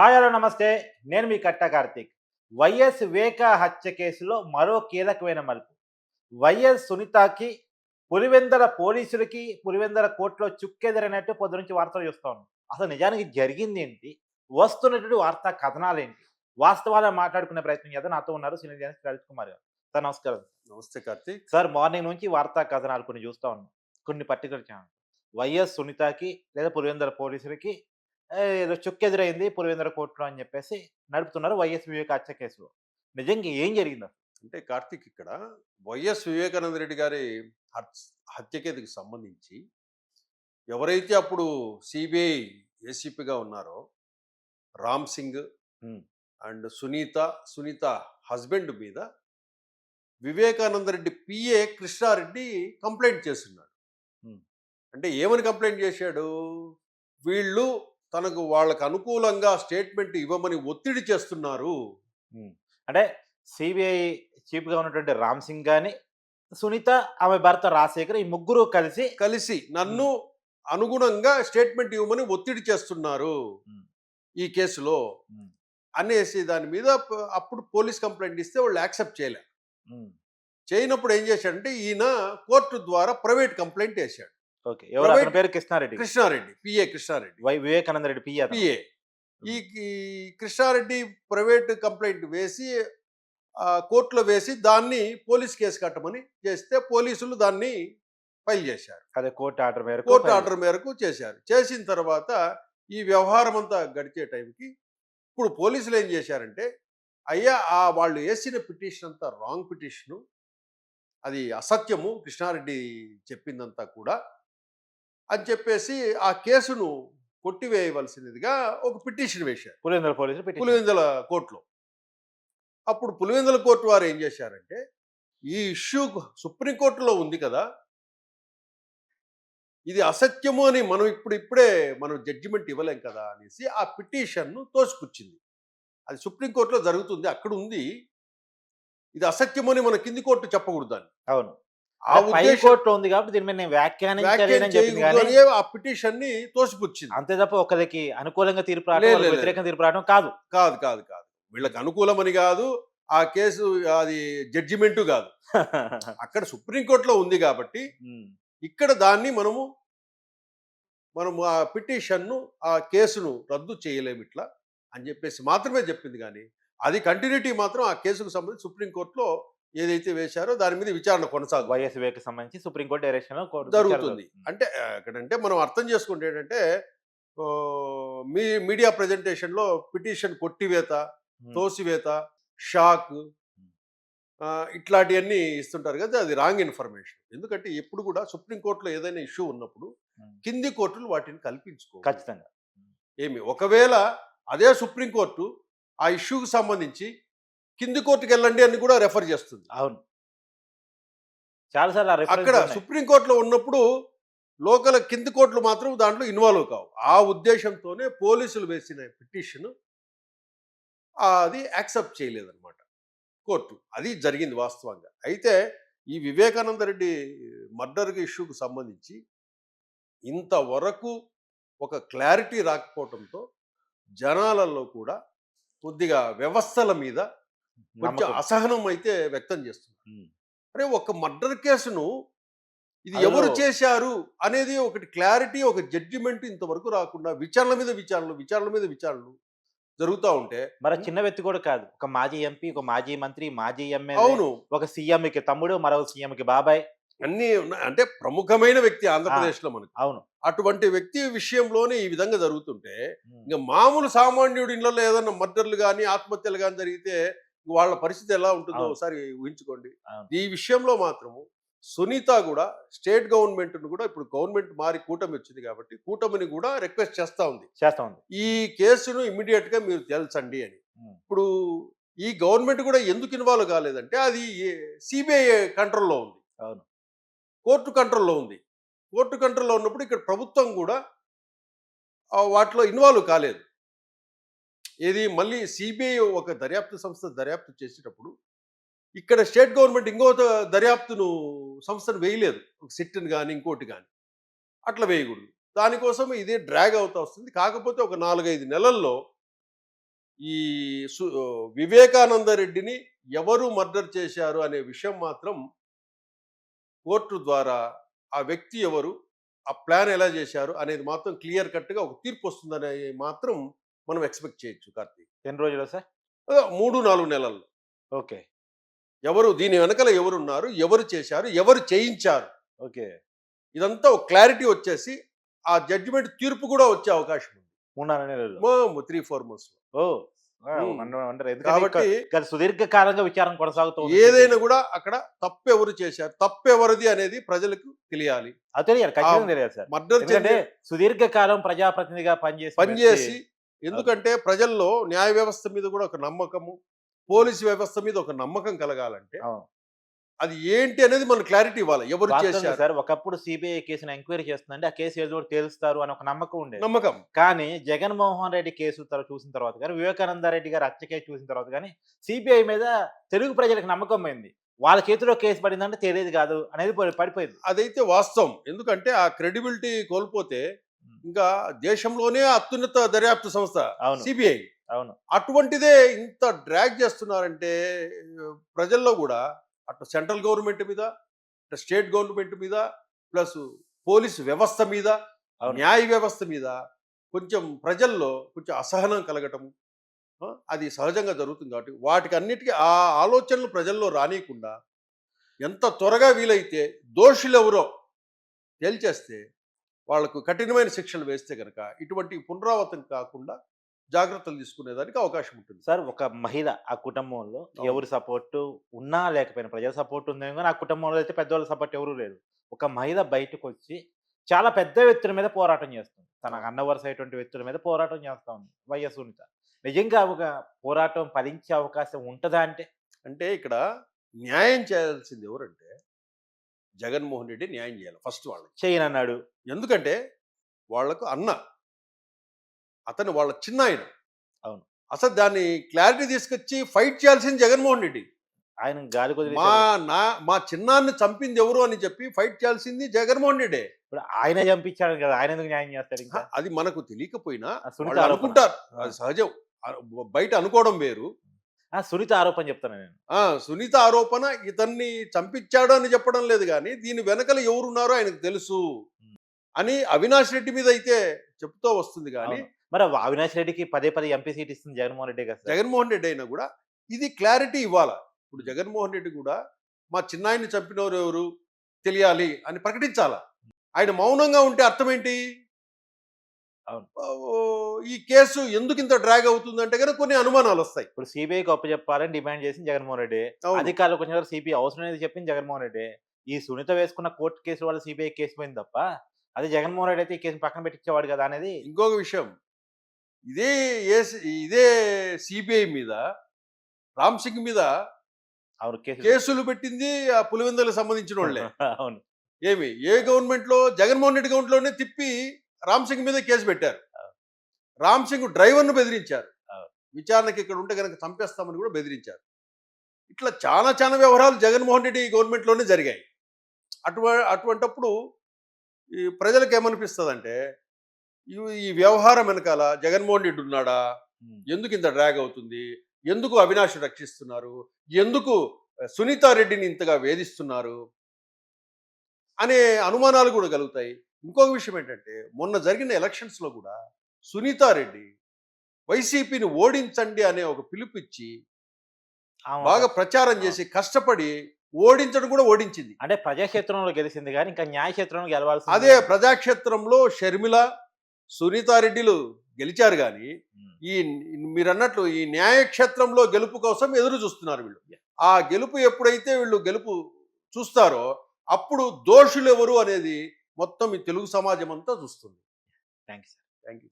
Hi hello నమస్తే. నేను మీ కట్ట కార్తీక్. వైఎస్ వివేక హత్య కేసులో మరో కీలకమైన మలుపు. వైఎస్ సునీతకి పులివెందల పోలీసులకి పులివెందల కోర్టులో చుక్కెదిరినట్టు పొద్దు నుంచి వార్తలు చూస్తా ఉన్నాం. అసలు నిజానికి జరిగింది ఏంటి వస్తున్నటువంటి వార్తా కథనాలు ఏంటి వాస్తవాలు మాట్లాడుకునే ప్రయత్నం చేద్దాం. నాతో ఉన్నారు సీనియర్ లలిత్ కుమార్ గారు. సార్ నమస్కారం. నమస్తే కార్తీక్. సార్ మార్నింగ్ నుంచి వార్తా కథనాలు కొన్ని చూస్తా ఉన్నాం. కొన్ని పర్టికులర్ ఛానల్. వైఎస్ సునీతకి లేదా పులివెందల పోలీసులకి ఏదో చుక్కెదురైంది పులివెందల కోర్టులో అని చెప్పేసి నడుపుతున్నారు వైఎస్ వివేక హత్య కేసులో నిజంగా ఏం జరిగింది? అంటే కార్తీక్ ఇక్కడ వైఎస్ వివేకానంద రెడ్డి గారి హత్- హత్యకేదికి సంబంధించి ఎవరైతే అప్పుడు సిబిఐ ఏసీపీగా ఉన్నారో రామ్ సింగ్. అండ్ సునీత సునీత హస్బెండ్ మీద వివేకానంద రెడ్డి పిఏ కృష్ణారెడ్డి కంప్లైంట్ చేస్తున్నాడు. అంటే ఏమని కంప్లైంట్ చేశాడు వీళ్ళు తనకు వాళ్ళకు అనుకూలంగా స్టేట్మెంట్ ఇవ్వమని ఒత్తిడి చేస్తున్నారు. అంటే సిబిఐ చీఫ్గా ఉన్నటువంటి రామ్ సింగ్ గాని సునీత ఆమె భర్త రాజశేఖర్ ఈ ముగ్గురు కలిసి కలిసి నన్ను అనుగుణంగా స్టేట్మెంట్ ఇవ్వమని ఒత్తిడి చేస్తున్నారు. ఈ కేసులో. అనేసి దాని మీద అప్పుడు పోలీస్ కంప్లైంట్ ఇస్తే వాళ్ళు యాక్సెప్ట్ చేయలే. చేయనప్పుడు ఏం చేశాడంటే ఈయన కోర్టు ద్వారా ప్రైవేట్ కంప్లైంట్ వేశాడు. ఓకే. ఎవరు? అతని పేరు కృష్ణారెడ్డి. కృష్ణారెడ్డి. పిఏ కృష్ణారెడ్డి. వై వివేకానంద రెడ్డి పియ్య పిఏ ఈ కృష్ణారెడ్డి ప్రైవేట్ కంప్లైంట్ వేసి కోర్టులో వేసి దాన్ని పోలీస్ కేసు కట్టమని చేస్తే పోలీసులు దాన్ని ఫైల్ చేశారు. అదే కోర్టు ఆర్డర్ మేరకు కోర్టు ఆర్డర్ మేరకు చేశారు. చేసిన తర్వాత ఈ వ్యవహారం అంతా గడిచే టైంకి ఇప్పుడు పోలీసులు ఏం చేశారంటే అయ్యా ఆ వాళ్ళు వేసిన పిటిషన్ అంతా రాంగ్ పిటిషను అది అసత్యము కృష్ణారెడ్డి చెప్పిందంతా కూడా అని చెప్పేసి ఆ కేసును కొట్టివేయవలసినదిగా ఒక పిటిషన్ వేశారు. పులివెందుల పోలీసులు. పులివెందుల కోర్టులో. అప్పుడు పులివెందుల కోర్టు వారు ఏం చేశారంటే ఈ ఇష్యూ సుప్రీంకోర్టులో ఉంది కదా ఇది అసత్యము అని మనం ఇప్పుడు ఇప్పుడే మనం జడ్జిమెంట్ ఇవ్వలేం కదా అనేసి ఆ పిటిషన్ను తోసిపుచ్చింది. అది సుప్రీంకోర్టులో జరుగుతుంది అక్కడ ఉంది. ఇది అసత్యము అని మన కింది కోర్టు చెప్పకూడదు అని అవును. ఆ అంటే పై ఉద్దేశం కోర్టులో ఉంది కాబట్టి దీని మీద నేను ఆ పిటిషన్ని తోసిపుచ్చింది? అంతే తప్ప ఒకరికి అనుకూలంగా తీర్పు రావడం. వ్యతిరేకంగా తీర్పు రావడం కాదు. కాదు కాదు కాదు. వీళ్ళకి అనుకూలమని కాదు ఆ కేసు అది జడ్జిమెంటు కాదు. అక్కడ సుప్రీంకోర్టులో ఉంది కాబట్టి ఇక్కడ దాన్ని మనము మనము ఆ పిటిషన్ను ఆ కేసును రద్దు చేయలేము ఇట్లా అని చెప్పేసి మాత్రమే చెప్పింది కానీ అది కంటిన్యూటీ మాత్రం ఆ కేసుకు సంబంధించి సుప్రీంకోర్టులో ఏదైతే వేశారో దాని మీద విచారణ కొనసాగు. వైఎస్ వివేక్ సంబంధించి సుప్రీంకోర్టు డైరెక్షన్ జరుగుతుంది. అంటే ఎక్కడంటే మనం అర్థం చేసుకుంటే ఏంటంటే మీ మీడియా ప్రజెంటేషన్లో పిటిషన్ కొట్టివేత తోసివేత షాక్ ఇట్లాంటివన్నీ ఇస్తుంటారు కదా అది రాంగ్ ఇన్ఫర్మేషన్. ఎందుకంటే ఎప్పుడు కూడా సుప్రీంకోర్టులో ఏదైనా ఇష్యూ ఉన్నప్పుడు కింది కోర్టులు వాటిని కల్పించుకో ఖచ్చితంగా. ఏమి? ఒకవేళ అదే సుప్రీంకోర్టు ఆ ఇష్యూకి సంబంధించి కింది కోర్టుకి వెళ్ళండి అని కూడా రెఫర్ చేస్తుంది. అవును. చాలా సార్లు అక్కడ సుప్రీంకోర్టులో ఉన్నప్పుడు లోకల్ కింది కోర్టులు మాత్రం దాంట్లో ఇన్వాల్వ్ కావు. ఆ ఉద్దేశంతోనే పోలీసులు వేసిన పిటిషన్ అది యాక్సెప్ట్ చేయలేదన్నమాట కోర్టు. అది జరిగింది వాస్తవంగా. అయితే ఈ వివేకానంద రెడ్డి మర్డర్ ఇష్యూకు సంబంధించి ఇంతవరకు ఒక క్లారిటీ రాకపోవడంతో జనాలలో కూడా కొద్దిగా వ్యవస్థల మీద కొంచెం అసహనం అయితే వ్యక్తం చేస్తున్నారు. అరే ఒక మర్డర్ కేసును ఇది ఎవరు చేశారు అనేది ఒకటి క్లారిటీ ఒక జడ్జిమెంట్ ఇంతవరకు రాకుండా విచారణ మీద విచారణలు విచారణ మీద విచారణలు జరుగుతూ ఉంటే మరి చిన్న వ్యక్తి కూడా కాదు. ఒక మాజీ ఎంపీ ఒక మాజీ మంత్రి మాజీ ఎమ్మెల్యే అవును. ఒక సీఎం కి తమ్ముడు మరో సీఎం కి బాబాయ్. అన్ని ఉన్నాయి. అంటే ప్రముఖమైన వ్యక్తి ఆంధ్రప్రదేశ్లో మనకు. అవును. అటువంటి వ్యక్తి విషయంలోనే ఈ విధంగా జరుగుతుంటే ఇంకా మామూలు సామాన్యుడి ఇళ్ళలో ఏదైనా మర్డర్లు కానీ ఆత్మహత్యలు కానీ జరిగితే వాళ్ళ పరిస్థితి ఎలా ఉంటుందో. ఒకసారి ఊహించుకోండి. ఈ విషయంలో మాత్రము సునీత కూడా స్టేట్ గవర్నమెంట్ కూడా ఇప్పుడు గవర్నమెంట్ మారి కూటమి వచ్చింది కాబట్టి కూటమిని కూడా రిక్వెస్ట్ చేస్తా ఉంది. చేస్తా ఉంది. ఈ కేసును ఇమ్మీడియట్గా మీరు తెలుసండి అని. ఇప్పుడు ఈ గవర్నమెంట్ కూడా ఎందుకు ఇన్వాల్వ్ కాలేదంటే అది సిబిఐ కంట్రోల్లో ఉంది. అవును. కోర్టు కంట్రోల్లో ఉంది. కోర్టు కంట్రోల్లో ఉన్నప్పుడు ఇక్కడ ప్రభుత్వం కూడా వాటిలో ఇన్వాల్వ్ కాలేదు. ఏది మళ్ళీ సిబిఐ ఒక దర్యాప్తు సంస్థ దర్యాప్తు చేసేటప్పుడు ఇక్కడ స్టేట్ గవర్నమెంట్ ఇంకో దర్యాప్తును సంస్థను వేయలేదు. ఒక సిట్ని కానీ ఇంకోటి కానీ అట్లా వేయకూడదు. దానికోసం ఇది డ్రాగ్ అవుతా వస్తుంది. కాకపోతే ఒక నాలుగైదు నెలల్లో ఈ సు- వివేకానంద రెడ్డిని ఎవరు మర్డర్ చేశారు అనే విషయం మాత్రం కోర్టు ద్వారా ఆ వ్యక్తి ఎవరు ఆ ప్లాన్ ఎలా చేశారు అనేది మాత్రం క్లియర్ కట్గా ఒక తీర్పు వస్తుందనే మాత్రం మనం ఎక్స్పెక్ట్ చేయొచ్చు కార్తీక్. ఎన్ని రోజులు సార్? మూడు నాలుగు నెలల్లో. ఓకే. ఎవరు దీని వెనకల ఎవరున్నారు ఎవరు చేశారు ఎవరు చేయించారు? ఓకే. ఇదంతా ఒక క్లారిటీ వచ్చేసి ఆ జడ్జిమెంట్ తీర్పు కూడా వచ్చే అవకాశం ఉంది. మూడు నాలుగు నెలలు త్రీ ఫోర్ మంత్స్ ఓ! కాబట్టి సుదీర్ఘకాలంగా విచారణ కొనసాగుతూ ఉంది. ఏదైనా కూడా అక్కడ తప్పు ఎవరు చేశారు తప్పు ఎవరిది అనేది ప్రజలకు తెలియాలి. అది తెలియాలి. మర్డర్ సుదీర్ఘకాలం ప్రజాప్రతినిధిగా పనిచేసి పనిచేసి ఎందుకంటే ప్రజల్లో న్యాయ వ్యవస్థ మీద కూడా ఒక నమ్మకము పోలీసు వ్యవస్థ మీద ఒక నమ్మకం కలగాలంటే. అది ఏంటి అనేది మన క్లారిటీ ఇవ్వాలి. ఎవరు చేశారు? సార్ ఒకప్పుడు సిబిఐ కేసును ఎంక్వైరీ చేస్తుందంటే ఆ కేసు ఏదో తేలుస్తారు అని ఒక నమ్మకం ఉండేది. నమ్మకం. కానీ జగన్మోహన్ రెడ్డి కేసు చూసిన తర్వాత కానీ వివేకానంద రెడ్డి గారు హత్య కేసు చూసిన తర్వాత కానీ సిబిఐ మీద తెలుగు ప్రజలకు నమ్మకం పోయింది. వాళ్ళ చేతిలో కేసు పడిందంటే తెలియదు కాదు అనేది పడి- పడిపోయింది. అదైతే వాస్తవం. ఎందుకంటే ఆ క్రెడిబిలిటీ కోల్పోతే ఇంకా దేశంలోనే అత్యున్నత దర్యాప్తు సంస్థ. సిబిఐ అవును అటువంటిదే ఇంత డ్రాగ్ చేస్తున్నారంటే ప్రజల్లో కూడా అటు సెంట్రల్ గవర్నమెంట్ మీద అటు స్టేట్ గవర్నమెంట్ మీద ప్లస్ పోలీసు వ్యవస్థ మీద. న్యాయ వ్యవస్థ మీద కొంచెం ప్రజల్లో కొంచెం అసహనం కలగటం అది సహజంగా జరుగుతుంది కాబట్టి వాటికి అన్నిటికీ ఆ ఆలోచనలు ప్రజల్లో రానియకుండా ఎంత త్వరగా వీలైతే దోషులు ఎవరో తేల్చేస్తే వాళ్ళకు కఠినమైన శిక్షలు వేస్తే కనుక ఇటువంటి పునరావృతం కాకుండా జాగ్రత్తలు తీసుకునేదానికి అవకాశం ఉంటుంది. సార్ ఒక మహిళ ఆ కుటుంబంలో. ఎవరి సపోర్ట్ ఉన్నా లేకపోయినా ప్రజల సపోర్ట్ ఉందేమో కానీ ఆ కుటుంబంలో అయితే పెద్దవాళ్ళ సపోర్ట్ ఎవరు లేదు. ఒక మహిళ బయటకు వచ్చి చాలా పెద్ద వ్యక్తుల మీద పోరాటం చేస్తుంది. తన అన్న వరుస అటువంటి వ్యక్తుల మీద పోరాటం చేస్తా ఉంది. వైఎస్ సునీత. నిజంగా ఒక పోరాటం ఫలించే అవకాశం ఉంటుందా అంటే? అంటే ఇక్కడ న్యాయం చేయాల్సింది ఎవరంటే జగన్మోహన్ రెడ్డి న్యాయం చేయాలి ఫస్ట్ వాళ్ళకి. చేయనన్నాడు ఎందుకంటే వాళ్ళకు అన్న అతను వాళ్ళ చిన్న ఆయన అవును. అసలు దాన్ని క్లారిటీ తీసుకొచ్చి ఫైట్ చేయాల్సింది జగన్మోహన్ రెడ్డి. ఆయన గాలి కొద్ది మా నా మా చిన్నాన్ని చంపింది ఎవరు అని చెప్పి ఫైట్ చేయాల్సింది జగన్మోహన్ రెడ్డి. ఇప్పుడు ఆయనే చంపించాడు కదా ఆయన ఎందుకు న్యాయం చేస్తాడు ఇంకా? అది మనకు తెలియకపోయినా. అనుకుంటారు. అది సహజం. బయట అనుకోవడం వేరు. సునీత ఆరోపణ చెప్తాను నేను. ఆ సునీత ఆరోపణ ఇతన్ని చంపించాడు అని చెప్పడం లేదు కానీ దీని వెనకల ఎవరున్నారో ఆయనకు తెలుసు అని అవినాష్ రెడ్డి మీద అయితే చెప్తూ వస్తుంది కానీ. మరి అవినాష్ రెడ్డికి పదే పదే ఎంపీ సీట్ ఇస్తుంది జగన్మోహన్ రెడ్డి కదా. జగన్మోహన్ రెడ్డి అయినా కూడా ఇది క్లారిటీ ఇవ్వాల? ఇప్పుడు జగన్మోహన్ రెడ్డి కూడా మా చిన్నాయన్ని చంపినవారు ఎవరు తెలియాలి అని ప్రకటించాల? ఆయన మౌనంగా ఉంటే అర్థం ఏంటి? ఈ కేసు ఎందుకు ఇంత డ్రాగ్ అవుతుందంటే కనుక కొన్ని అనుమానాలు వస్తాయి. ఇప్పుడు సిబిఐకి అప్పు చెప్పాలని డిమాండ్ చేసింది జగన్మోహన్ రెడ్డి. అవును. అధికారులకు వచ్చిన సిబిఐ అవసరం అనేది చెప్పింది జగన్మోహన్ రెడ్డి. ఈ సునీత వేసుకున్న కోర్టు కేసు వల్ల సిబిఐ కేసు పోయింది తప్ప అది జగన్మోహన్ రెడ్డి అయితే ఈ కేసు పక్కన పెట్టించేవాడు కదా అనేది ఇంకొక విషయం. ఇదే ఏ- ఇదే సిబిఐ మీద రామ్ సింగ్ మీద కేసులు పెట్టింది ఆ పులివెందులకు సంబంధించిన వాళ్ళే. అవును. ఏమి? ఏ గవర్నమెంట్లో జగన్మోహన్ రెడ్డి గవర్నమెంట్లోనే తిప్పి రామ్ సింగ్ మీద కేసు పెట్టారు. రామ్ సింగ్ డ్రైవర్ను బెదిరించారు. విచారణకి ఇక్కడ ఉంటే కనుక చంపేస్తామని కూడా బెదిరించారు. ఇట్లా చాలా చాలా వ్యవహారాలు జగన్మోహన్ రెడ్డి గవర్నమెంట్లోనే జరిగాయి. అటు అటువంటప్పుడు ఈ ప్రజలకు ఏమనిపిస్తుంది అంటే ఈ వ్యవహారం వెనకాల జగన్మోహన్ రెడ్డి ఉన్నాడా. ఎందుకు ఇంత డ్రాగ్ అవుతుంది? ఎందుకు అవినాష్ రక్షిస్తున్నారు? ఎందుకు సునీతారెడ్డిని ఇంతగా వేధిస్తున్నారు? అనే అనుమానాలు కూడా కలుగుతాయి. ఇంకొక విషయం ఏంటంటే మొన్న జరిగిన ఎలక్షన్స్లో కూడా సునీతారెడ్డి వైసీపీని ఓడించండి అనే ఒక పిలుపిచ్చి బాగా ప్రచారం చేసి కష్టపడి ఓడించడం కూడా ఓడించింది. అంటే ప్రజాక్షేత్రంలో గెలిచింది కానీ ఇంకా న్యాయక్షేత్రంలో గెలవాల్సి అదే ప్రజాక్షేత్రంలో షర్మిల సునీతారెడ్డిలు గెలిచారు కానీ ఈ మీరు అన్నట్లు ఈ న్యాయక్షేత్రంలో గెలుపు కోసం ఎదురు చూస్తున్నారు వీళ్ళు. ఆ గెలుపు ఎప్పుడైతే వీళ్ళు గెలుపు చూస్తారో అప్పుడు దోషులు ఎవరు అనేది మొత్తం ఈ తెలుగు సమాజం అంతా చూస్తుంది థ్యాంక్ యూ థ్యాంక్ యూ